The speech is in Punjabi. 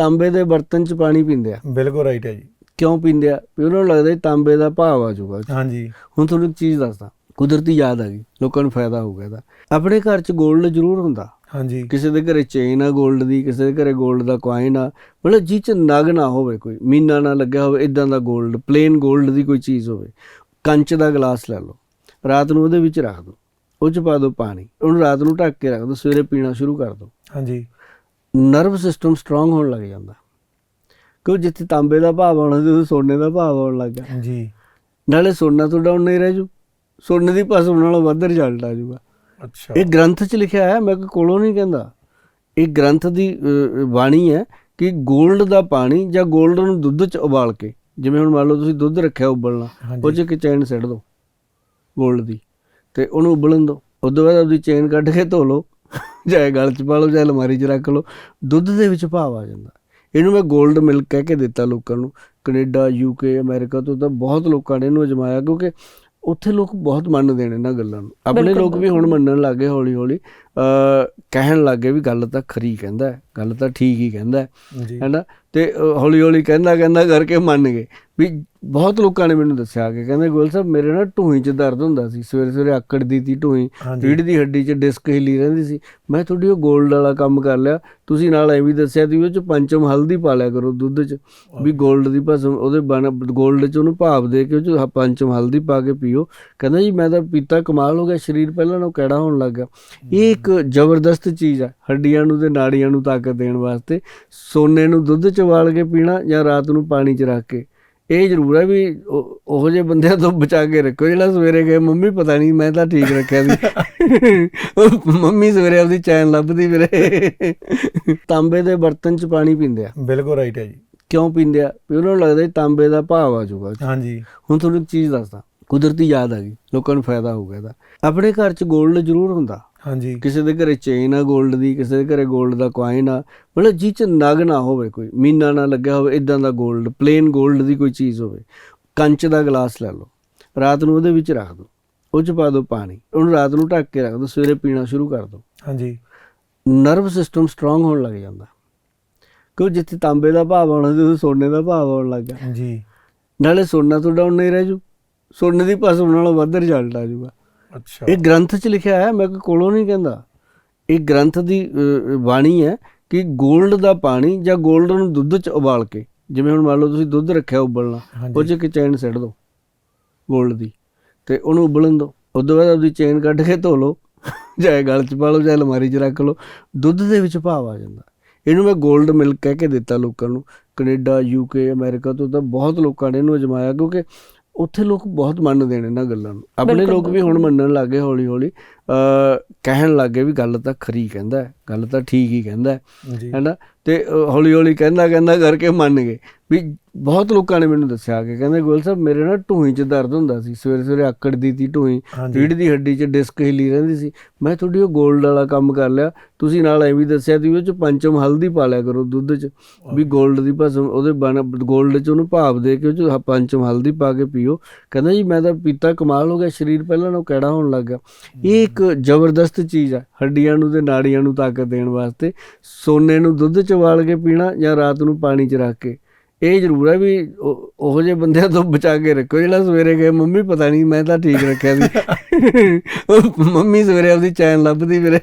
ਤਾਂਬੇ ਦੇ ਬਰਤਨ 'ਚ ਪਾਣੀ ਪੀਂਦੇ ਆ? ਬਿਲਕੁਲ ਰਾਈਟ ਹੈ ਜੀ। ਕਿਉਂ ਪੀਂਦੇ ਆ? ਉਹਨਾਂ ਨੂੰ ਲੱਗਦਾ ਤਾਂਬੇ ਦਾ ਭਾਵ ਆ ਜਾਊਗਾ। ਹਾਂਜੀ। ਹੁਣ ਤੁਹਾਨੂੰ ਇੱਕ ਚੀਜ਼ ਦੱਸਦਾ ਕੁਦਰਤੀ ਯਾਦ ਆ ਗਈ ਲੋਕਾਂ ਨੂੰ ਫਾਇਦਾ ਹੋ ਗਿਆ ਦਾ ਆਪਣੇ ਘਰ 'ਚ 골ਡ ਜ਼ਰੂਰ ਹੁੰਦਾ। ਹਾਂਜੀ। ਕਿਸੇ ਦੇ ਘਰੇ ਚੇਨ ਆ 골ਡ ਦੀ ਕਿਸੇ ਦੇ ਘਰੇ 골ਡ ਦਾ ਕੋਇਨ ਆ। ਮਤਲਬ ਜੀ 'ਚ ਨਗ ਨਾ ਹੋਵੇ ਕੋਈ ਮੀਨਾ ਨਾ ਲੱਗਿਆ ਹੋਵੇ ਇਦਾਂ ਦਾ 골ਡ ਪਲੇਨ 골ਡ ਦੀ ਕੋਈ ਚੀਜ਼ ਹੋਵੇ। ਕੰਚ ਦਾ ਗਲਾਸ ਲੈ ਲਓ ਰਾਤ ਨੂੰ ਉਹਦੇ ਵਿੱਚ ਰੱਖ ਦਿਓ ਉਹ 'ਚ ਪਾ ਦਿਓ ਪਾਣੀ। ਉਹਨੂੰ ਰਾਤ ਨੂੰ ਢੱਕ ਕੇ ਰੱਖ ਦਿਓ ਸਵੇਰੇ ਪੀਣਾ ਸ਼ੁਰੂ ਕਰ ਦਿਓ ਹਾਂਜੀ। ਨਰਵ ਸਿਸਟਮ ਸਟਰੋਂਗ ਹੋਣ ਲੱਗ ਜਾਂਦਾ। ਕਿਉਂ ਜਿੱਥੇ ਤਾਂਬੇ ਦਾ ਭਾਵ ਆਉਣਾ ਸੀ ਸੋਨੇ ਦਾ ਭਾਵ ਆਉਣ ਲੱਗ ਗਿਆ। ਜੀ। ਨਾਲੇ ਸੋਨਾ ਤੋਂ ਡਾਊਨ ਨਹੀਂ ਰਹਿ ਜੂ। ਸੋਨੇ ਦੀ ਪਾਸ ਉਹਨਾਂ ਨਾਲੋਂ ਵੱਧ ਰਿਜ਼ਲਟ ਆ ਜੂਗਾ। ਅੱਛਾ। ਇਹ ਗ੍ਰੰਥ 'ਚ ਲਿਖਿਆ ਹੈ ਮੈਂ ਕੋਲੋਂ ਨਹੀਂ ਕਹਿੰਦਾ। ਇਹ ਗ੍ਰੰਥ ਦੀ ਬਾਣੀ ਹੈ ਕਿ 골ਡ ਦਾ ਪਾਣੀ ਜਾਂ 골ਡ ਨੂੰ ਦੁੱਧ 'ਚ ਉਬਾਲ ਕੇ ਜਿਵੇਂ ਹੁਣ ਮੰਨ ਲਓ ਤੁਸੀਂ ਦੁੱਧ ਰੱਖਿਆ ਉਬਲਣਾ ਉਹ 'ਚ ਇੱਕ ਚੈਨ ਸਿੱਟ ਦਿਓ 골ਡ ਦੀ ਤੇ ਉਹਨੂੰ ਉਬਲਣ ਦਿਓ ਤੋਂ ਬਾਅਦ ਉਹਦੀ ਚੈਨ ਕੱਢ ਕੇ ਧੋ ਲਓ। ਚਾਹੇ ਗਲ 'ਚ ਪਾ ਲਓ ਚਾਹੇ ਅਲਮਾਰੀ 'ਚ ਰੱਖ ਲਓ ਦੁੱਧ ਦੇ ਵਿੱਚ ਭਾਵ ਆ ਜਾਂਦਾ। ਇਹਨੂੰ ਮੈਂ 골ਡ ਮਿਲਕ ਕਹਿ ਕੇ ਦਿੱਤਾ ਲੋਕਾਂ ਨੂੰ। ਕੈਨੇਡਾ ਯੂਕੇ ਅਮਰੀਕਾ ਤੋਂ ਤਾਂ ਬਹੁਤ ਲੋਕਾਂ ਨੇ ਇਹਨੂੰ ਅਜਮਾਇਆ ਕਿਉਂਕਿ ਉੱਥੇ ਲੋਕ ਬਹੁਤ ਮੰਨਦੇ ਨੇ ਇਹਨਾਂ ਗੱਲਾਂ ਨੂੰ। ਆਪਣੇ ਲੋਕ ਵੀ ਹੁਣ ਮੰਨਣ ਲੱਗੇ ਹੌਲੀ ਹੌਲੀ ਅ ਕਹਿਣ ਲੱਗੇ ਵੀ ਗੱਲ ਤਾਂ ਖਰੀ ਕਹਿੰਦਾ ਗੱਲ ਤਾਂ ਠੀਕ ਹੀ ਕਹਿੰਦਾ ਹੈ, ਹੈਨਾ? ਤੇ ਹੌਲੀ ਹੌਲੀ ਕਹਿੰਦਾ ਕਹਿੰਦਾ ਕਰਕੇ ਮੰਨ ਗਏ। ਵੀ ਬਹੁਤ ਲੋਕਾਂ ਨੇ ਮੈਨੂੰ ਦੱਸਿਆ ਕਿ ਕਹਿੰਦੇ ਗੋਲ ਸਾਹਿਬ ਮੇਰੇ ਨਾਲ ਢੂਹੀ 'ਚ ਦਰਦ ਹੁੰਦਾ ਸੀ। ਸਵੇਰੇ ਸਵੇਰੇ ਆਕੜਦੀ ਤੀ ਢੂਹੀ ਰੀੜ ਦੀ ਹੱਡੀ 'ਚ ਡਿਸਕ ਹਿੱਲੀ ਰਹਿੰਦੀ ਸੀ। ਮੈਂ ਤੁਹਾਡੀ ਉਹ 골ਡ ਵਾਲਾ ਕੰਮ ਕਰ ਲਿਆ। ਤੁਸੀਂ ਨਾਲ ਐਵੇਂ ਵੀ ਦੱਸਿਆ ਸੀ ਉਹ 'ਚ ਪੰਚਮ ਹਲਦੀ ਪਾ ਲਿਆ ਕਰੋ ਦੁੱਧ 'ਚ ਵੀ 골ਡ ਦੀ ਭਸਮ ਉਹਦੇ 골ਡ 'ਚ ਉਹਨੂੰ ਭਾਪ ਦੇ ਕੇ ਉਹ 'ਚ ਪੰਚਮ ਹਲਦੀ ਪਾ ਕੇ ਪੀਓ। ਕਹਿੰਦਾ ਜੀ ਮੈਂ ਤਾਂ ਪੀਤਾ ਕਮਾਲ ਹੋ ਗਿਆ ਸਰੀਰ ਪਹਿਲਾਂ ਨਾਲੋਂ ਕਿਹੜਾ ਹੋਣ ਲੱਗਾ ਇਹ ਇੱਕ ਜ਼ਬਰਦਸਤ ਚੀਜ਼ ਆ ਹੱਡੀਆਂ ਨੂੰ ਤੇ ਨਾੜੀਆਂ ਨੂੰ ਤਾਕਤ ਦੇਣ ਵਾਸਤੇ। ਸੋਨੇ ਨੂੰ ਦੁੱਧ 'ਚ ਵਾਲ ਕੇ ਪੀਣਾ ਜਾਂ ਰਾਤ ਨੂੰ ਪਾਣੀ 'ਚ ਰੱਖ ਕੇ। ਇਹ ਜ਼ਰੂਰ ਹੈ ਵੀ ਉਹ- ਜਿਹੇ ਬੰਦਿਆਂ ਤੋਂ ਬਚਾ ਕੇ ਰੱਖੋ ਜਿਹੜਾ ਸਵੇਰੇ ਕਹੇ ਮੰਮੀ ਪਤਾ ਨਹੀਂ ਮੈਂ ਤਾਂ ਠੀਕ ਰੱਖਿਆ ਸੀ। ਮੰਮੀ ਸਵੇਰੇ ਆਪਦੀ ਚੈਨ ਲੱਭਦੀ ਫਿਰੇ ਤਾਂਬੇ ਦੇ ਬਰਤਨ 'ਚ ਪਾਣੀ ਪੀਂਦੇ ਆ। ਬਿਲਕੁਲ ਰਾਈਟ ਹੈ ਜੀ। ਕਿਉਂ ਪੀਂਦੇ ਆ? ਵੀ ਉਹਨਾਂ ਨੂੰ ਲੱਗਦਾ ਤਾਂਬੇ ਦਾ ਭਾਵ ਆ ਜਾਊਗਾ। ਹਾਂਜੀ। ਹੁਣ ਤੁਹਾਨੂੰ ਇੱਕ ਚੀਜ਼ ਦੱਸਦਾ ਕੁਦਰਤੀ ਯਾਦ ਆ ਗਈ ਲੋਕਾਂ ਨੂੰ ਫਾਇਦਾ ਹੋਊਗਾ ਇਹਦਾ। ਆਪਣੇ ਘਰ 'ਚ 골ਡ ਜ਼ਰੂਰ ਹੁੰਦਾ। ਹਾਂਜੀ। ਕਿਸੇ ਦੇ ਘਰੇ ਚੇਨ ਆ 골ਡ ਦੀ ਕਿਸੇ ਦੇ ਘਰੇ 골ਡ ਦਾ ਕੁਆਇਨ ਆ ਮਤਲਬ ਜੀ ਚ ਨਗ ਨਾ ਹੋਵੇ ਕੋਈ ਮੀਨਾ ਨਾ ਲੱਗਿਆ ਹੋਵੇ ਇਦਾਂ ਦਾ 골ਡ ਪਲੇਨ 골ਡ ਦੀ ਕੋਈ ਚੀਜ਼ ਹੋਵੇ ਕੰਚ ਦਾ ਗਲਾਸ ਲੈ ਲਓ ਰਾਤ ਨੂੰ ਉਹਦੇ ਵਿੱਚ ਰੱਖ ਦਿਓ ਉਹ ਚ ਪਾ ਦਿਓ ਪਾਣੀ ਉਹਨੂੰ ਰਾਤ ਨੂੰ ਢੱਕ ਕੇ ਰੱਖ ਦਿਓ ਸਵੇਰੇ ਪੀਣਾ ਸ਼ੁਰੂ ਕਰ ਦਿਓ ਹਾਂਜੀ। ਨਰਵ ਸਿਸਟਮ ਸਟਰੋਂਗ ਹੋਣ ਲੱਗ ਜਾਂਦਾ। ਕਿਉਂ ਜਿੱਥੇ ਤਾਂਬੇ ਦਾ ਭਾਵ ਆਉਣਾ ਸੀ ਸੋਨੇ ਦਾ ਭਾਵ ਆਉਣ ਲੱਗਾ ਜੀ। ਨਾਲੇ ਸੋਨਾ ਤੁਹਾਡਾ ਉਨਾ ਨਹੀਂ ਰਹਿ ਜੂ ਸੋਨੇ ਦੀ ਪਾਸ ਨਾਲੋਂ ਵੱਧ ਰਿਜ਼ਲਟ ਆ ਜੂਗਾ। ਅੱਛਾ। ਇਹ ਗ੍ਰੰਥ 'ਚ ਲਿਖਿਆ ਹੈ ਮੈਂ ਕੋਲੋਂ ਨਹੀਂ ਕਹਿੰਦਾ। ਇਹ ਗ੍ਰੰਥ ਦੀ ਬਾਣੀ ਹੈ ਕਿ 골ਡ ਦਾ ਪਾਣੀ ਜਾਂ 골ਡ ਨੂੰ ਦੁੱਧ 'ਚ ਉਬਾਲ ਕੇ ਜਿਵੇਂ ਹੁਣ ਮੰਨ ਲਓ ਤੁਸੀਂ ਦੁੱਧ ਰੱਖਿਆ ਉਬਲਣਾ ਉਹ 'ਚ ਇੱਕ ਚੈਨ ਸਿੱਟ ਦਿਓ 골ਡ ਦੀ ਤੇ ਉਹਨੂੰ ਉਬਲਣ ਦਿਓ ਉਸ ਤੋਂ ਬਾਅਦ ਉਹਦੀ ਚੈਨ ਕੱਢ ਕੇ ਧੋ ਲਓ ਜਾਂ ਗਲ 'ਚ ਪਾ ਲਓ ਜਾਂ ਅਲਮਾਰੀ 'ਚ ਰੱਖ ਲਓ ਦੁੱਧ ਦੇ ਵਿੱਚ ਭਾਵ ਆ ਜਾਂਦਾ। ਇਹਨੂੰ ਮੈਂ 골ਡ ਮਿਲਕ ਕਹਿ ਕੇ ਦਿੱਤਾ ਲੋਕਾਂ ਨੂੰ। ਕੈਨੇਡਾ ਯੂਕੇ ਅਮਰੀਕਾ ਤੋਂ ਤਾਂ ਬਹੁਤ ਲੋਕਾਂ ਨੇ ਇਹਨੂੰ ਅਜਮਾਇਆ ਕਿਉਂਕਿ ਉੱਥੇ ਲੋਕ ਬਹੁਤ ਮੰਨਦੇ ਨੇ ਇਹਨਾਂ ਗੱਲਾਂ ਨੂੰ। ਆਪਣੇ ਲੋਕ ਵੀ ਹੁਣ ਮੰਨਣ ਲੱਗੇ ਹੌਲੀ ਹੌਲੀ ਕਹਿਣ ਲੱਗੇ ਵੀ ਗੱਲ ਤਾਂ ਖਰੀ ਕਹਿੰਦਾ ਗੱਲ ਤਾਂ ਠੀਕ ਹੀ ਕਹਿੰਦਾ ਹੈਨਾ? ਤੇ ਹੌਲੀ ਹੌਲੀ ਕਹਿੰਦਾ ਕਹਿੰਦਾ ਕਰਕੇ ਮੰਨ ਗਏ। ਵੀ ਬਹੁਤ ਲੋਕਾਂ ਨੇ ਮੈਨੂੰ ਦੱਸਿਆ ਕਿ ਕਹਿੰਦੇ ਗੋਲ ਸਾਹਿਬ ਮੇਰੇ ਨਾਲ ਢੂਹੀ 'ਚ ਦਰਦ ਹੁੰਦਾ ਸੀ। ਸਵੇਰੇ ਸਵੇਰੇ ਆਕੜ ਦੀ ਤੀ ਢੂਹੀ ਰੀੜ ਦੀ ਹੱਡੀ 'ਚ ਡਿਸਕ ਹਿਲੀ ਰਹਿੰਦੀ ਸੀ। ਮੈਂ ਤੁਹਾਡੀ ਉਹ ਗੋਲਡ ਵਾਲਾ ਕੰਮ ਕਰ ਲਿਆ। ਤੁਸੀਂ ਨਾਲ ਐਵੇਂ ਦੱਸਿਆ ਸੀ ਉਹ 'ਚ ਪੰਚਮ ਹਲਦੀ ਪਾ ਲਿਆ ਕਰੋ ਦੁੱਧ 'ਚ ਵੀ ਗੋਲਡ ਦੀ ਭਸਮ ਉਹਦੇ ਬਣ ਗੋਲਡ 'ਚ ਉਹਨੂੰ ਭਾਪ ਦੇ ਕੇ ਉਹ 'ਚ ਪੰਚਮ ਹਲਦੀ ਪਾ ਕੇ ਪੀਓ। ਕਹਿੰਦਾ ਜੀ ਮੈਂ ਤਾਂ ਪੀਤਾ ਕਮਾਲ ਹੋ ਗਿਆ ਸਰੀਰ ਪਹਿਲਾਂ ਨਾਲੋਂ ਕਿਹੜਾ ਹੋਣ ਲੱਗਾ ਇਹ ਇੱਕ ਜ਼ਬਰਦਸਤ ਚੀਜ਼ ਹੈ ਹੱਡੀਆਂ ਨੂੰ ਤੇ ਨਾੜੀਆਂ ਨੂੰ ਤਾਕਤ ਦੇਣ ਵਾਸਤੇ। ਸੋਨੇ ਨੂੰ ਦੁੱਧ 'ਚ ਉਬਾਲ ਕੇ ਪੀਣਾ ਜਾਂ ਰਾਤ ਨੂੰ ਪਾਣੀ 'ਚ ਰੱਖ ਕੇ। ਇਹ ਜ਼ਰੂਰ ਹੈ ਵੀ ਉਹ- ਜਿਹੇ ਬੰਦਿਆਂ ਤੋਂ ਬਚਾ ਕੇ ਰੱਖੋ ਜਿਹੜਾ ਸਵੇਰੇ ਕਹੇ ਮੰਮੀ ਪਤਾ ਨਹੀਂ ਮੈਂ ਤਾਂ ਠੀਕ ਰੱਖਿਆ ਸੀ। ਮੰਮੀ ਸਵੇਰੇ ਆਪਦੀ ਚੈਨ ਲੱਭਦੀ ਫਿਰੇ